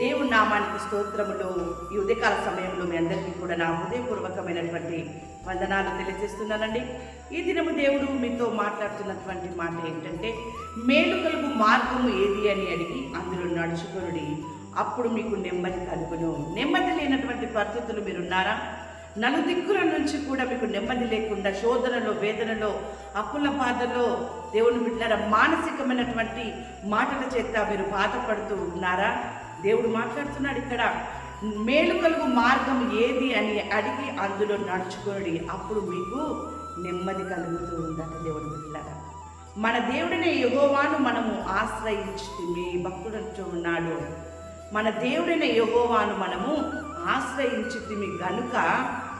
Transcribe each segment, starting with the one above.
దేవుని నామానికి స్తోత్రములు. ఈ ఉదయకాల సమయంలో మీ అందరికీ కూడా నా హృదయపూర్వకమైనటువంటి వందనాలు తెలియజేస్తున్నానండి. ఈ దినము దేవుడు మీతో మాట్లాడుతున్నటువంటి మాట ఏంటంటే మేలు కలుగు మార్గము ఏది అని అడిగి అందులో నడుచుకొనుడి. అప్పుడు మీకు నెమ్మది కలుగును. నెమ్మది లేనటువంటి పరిస్థితులు మీరున్నారా? నలుదిక్కుల నుంచి కూడా మీకు నెమ్మది లేకుండా శోధనలో వేదనలో అప్పుల బాధలో దేవుని బిడ్డారా మానసికమైనటువంటి మాటల చేత మీరు బాధపడుతూ ఉన్నారా? దేవుడు మాట్లాడుతున్నాడు ఇక్కడ మేలు మార్గం ఏది అని అడిగి అందులో నడుచుకోండి అప్పుడు మీకు నెమ్మది కలుగుతూ ఉందట దేవుడు బిడ్డారా మన దేవుడిని యగోవాను మనము ఆశ్రయించి మీ భక్తుడంటూ ఉన్నాడు. మన దేవుడిన యగోవాను మనము ఆశ్రయించితిమి గనుక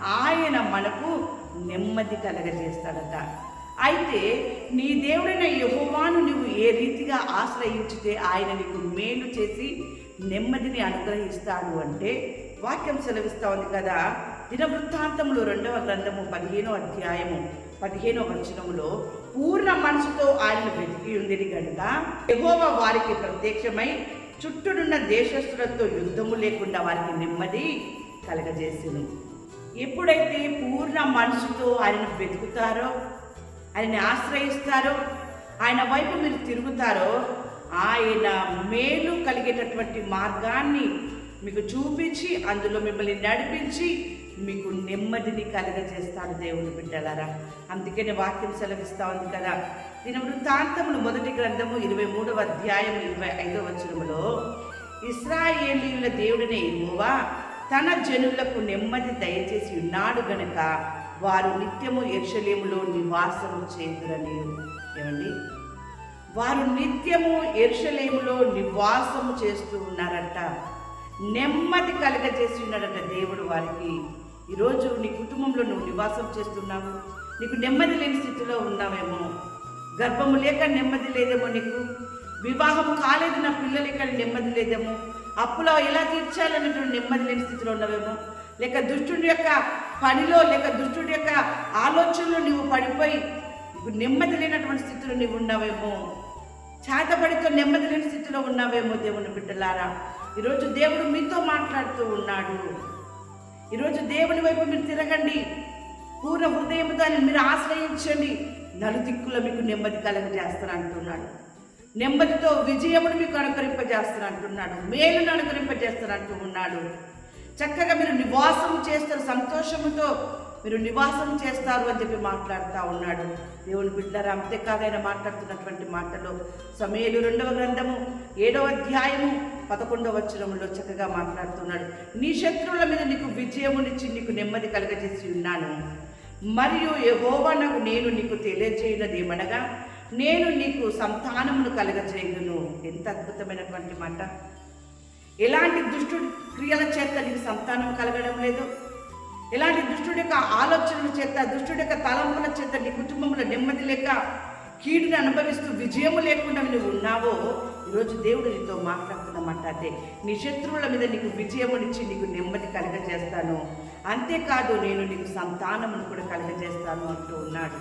ఆయన మనకు నెమ్మది కలగజేస్తాడట. అయితే నీ దేవుడైన యహోవాను నువ్వు ఏ రీతిగా ఆశ్రయించితే ఆయన నీకు మేలు చేసి నెమ్మదిని అనుగ్రహిస్తాడు అంటే వాక్యం సెలవిస్తా ఉంది కదా. దినవృత్తాంతములు రెండవ గ్రంథము పదిహేనో అధ్యాయము పదిహేనో వచనములో పూర్ణ మనసుతో ఆయన వెతికి ఉందిని గనుక ఎగోవ వారికి ప్రత్యక్షమై చుట్టూనున్న దేశస్తులతో యుద్ధము లేకుండా వారికి నెమ్మది కలగజేసింది ఎప్పుడైతే పూర్ణ మనసుతో ఆయనను వెతుకుతారో ఆయన్ని ఆశ్రయిస్తారో ఆయన వైపు మీరు తిరుగుతారో ఆయన మేలు కలిగేటటువంటి మార్గాన్ని మీకు చూపించి అందులో మిమ్మల్ని నడిపించి మీకు నెమ్మదిని కలగజేస్తాడు దేవుని బిడ్డలారా. అందుకనే వాక్యం సెలవిస్తా ఉంది కదా. దీని వృత్తాంతములు మొదటి గ్రంథము ఇరవై మూడవ అధ్యాయం ఇరవై ఐదవ వచనములో ఇస్రాయేలీయుల దేవుడిని యెహోవా తన జనులకు నెమ్మది దయచేసి ఉన్నాడు గనుక వారు నిత్యము ఎర్షలేములో నివాసము చేతురని ఏమండి? వారు నిత్యము ఎరుషలేములో నివాసము చేస్తూ ఉన్నారంట. నెమ్మది కలగజేసి ఉన్నాడట దేవుడు వారికి. ఈరోజు నీ కుటుంబంలో నువ్వు నివాసం చేస్తున్నావు. నీకు నెమ్మది లేని స్థితిలో ఉన్నావేమో. గర్భము లేక నెమ్మది లేదేమో నీకు. వివాహం కాలేదు నా పిల్లలు ఇక్కడ నెమ్మది లేదేమో. అప్పులో ఎలా తీర్చాలన్నటువంటి నెమ్మది లేని స్థితిలో ఉన్నావేమో. లేక దుష్టుడి యొక్క పనిలో లేక దుష్టుడి యొక్క ఆలోచనలో నువ్వు పడిపోయి నెమ్మది లేనటువంటి స్థితిలో నీవు ఉన్నావేమో. చేతబడితో నెమ్మది లేని స్థితిలో ఉన్నావేమో దేవుని బిడ్డలారా. ఈరోజు దేవుడు మీతో మాట్లాడుతూ ఉన్నాడు. ఈరోజు దేవుని వైపు మీరు తిరగండి. పూర్ణ హృదయంతో ఆయన మీరు ఆశ్రయించండి. నలుదిక్కులో మీకు నెమ్మది కలగజేస్తాను అంటున్నాడు. నెమ్మదితో విజయమును మీకు అనుకరింపజేస్తాను అంటున్నాడు. మేలును అనుకరింపజేస్తాను అంటూ ఉన్నాడు చక్కగా మీరు నివాసం చేస్తారు సంతోషముతో మీరు నివాసం చేస్తారు అని చెప్పి మాట్లాడుతూ ఉన్నాడు. దేవుని బిడ్డరా అంతేకాదు మాట్లాడుతున్నటువంటి మాటలో. సమయలు రెండవ గ్రంథము ఏడవ అధ్యాయము పదకొండవ వచనంలో చక్కగా మాట్లాడుతున్నాడు. నీ శత్రువుల మీద నీకు విజయమునిచ్చి నీకు నెమ్మది కలగజేసి ఉన్నాను. మరియు యెహోవా నాకు నేను నీకు తెలియజేయనది ఏమనగా నేను నీకు సంతానమును కలగజేయను ఎంత అద్భుతమైనటువంటి మాట. ఎలాంటి దుష్టు క్రియల చేత నీకు సంతానం కలగడం లేదు. ఇలాంటి దుష్టుడి యొక్క ఆలోచనల చేత దుష్టుడి యొక్క తలంపుల చేత నీ కుటుంబంలో నెమ్మది లేక కీడుని అనుభవిస్తూ విజయము లేకుండా నువ్వు ఉన్నావో ఈరోజు దేవుడు నీతో మాట్లాడుతున్నమాట అదే. నీ శత్రువుల మీద నీకు విజయమునిచ్చి నీకు నెమ్మది కలగజేస్తాను. అంతేకాదు నేను నీకు సంతానమును కూడా కలగజేస్తాను అంటూ ఉన్నాడు.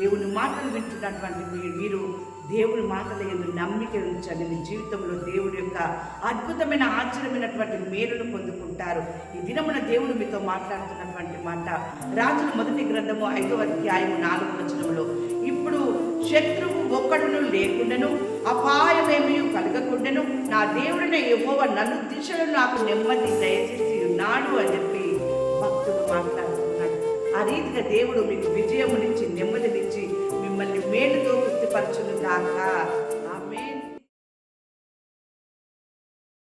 దేవుని మాటలు వింటున్నటువంటి మీరు దేవుని మాటల ఎందు నమ్మిక ఉంచండి. మీ జీవితంలో దేవుడు యొక్క అద్భుతమైన ఆశ్చర్యమైనటువంటి మేలును పొందుకుంటారు. ఈ దినమున దేవుడు మీతో మాట్లాడుతున్నటువంటి మాట రాజుల మొదటి గ్రంథము ఐదవ అధ్యాయము నాలుగు వచనంలో ఇప్పుడు శత్రువు ఒక్కడును లేకుండాను అపాయమేమీ కలగకుండాను నా దేవుడిని యెహోవా నన్ను దిశలు నాకు నెమ్మది దయచేసి ఉన్నాడు అని చెప్పి భక్తుడు మాట్లాడుతున్నాడు. ఆ రీతిగా దేవుడు మీకు విజయమునిచ్చి నెమ్మదినిచ్చి మిమ్మల్ని మేలుతో తృప్తిపరచును కాక